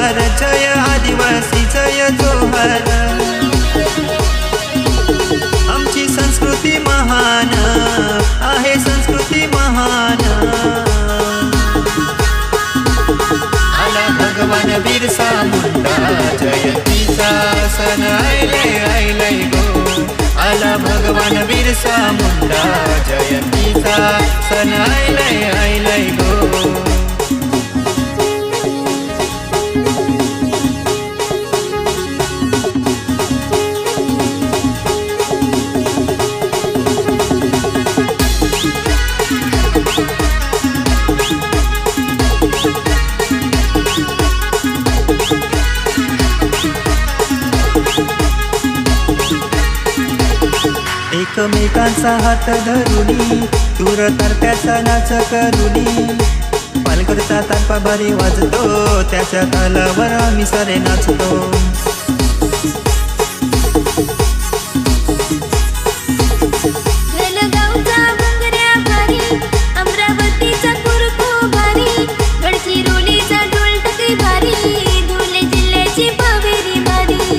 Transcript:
जोहार जय आदिवासी जय जोहार। आमची संस्कृती महान आहे संस्कृती महान। आला भगवान बिरसा मुंडा जयंतीचा सन आयले आयले गो। आला भगवान बिरसा मुंडा जयंतीचा सन आयले आयले गो। एकमेकांचा हात धरुनी दूर तरत्याचा नाच करुनी. पालकरचा तारपा भारी वाजतो त्याच्या तालावर आम्ही सारे नाचतो.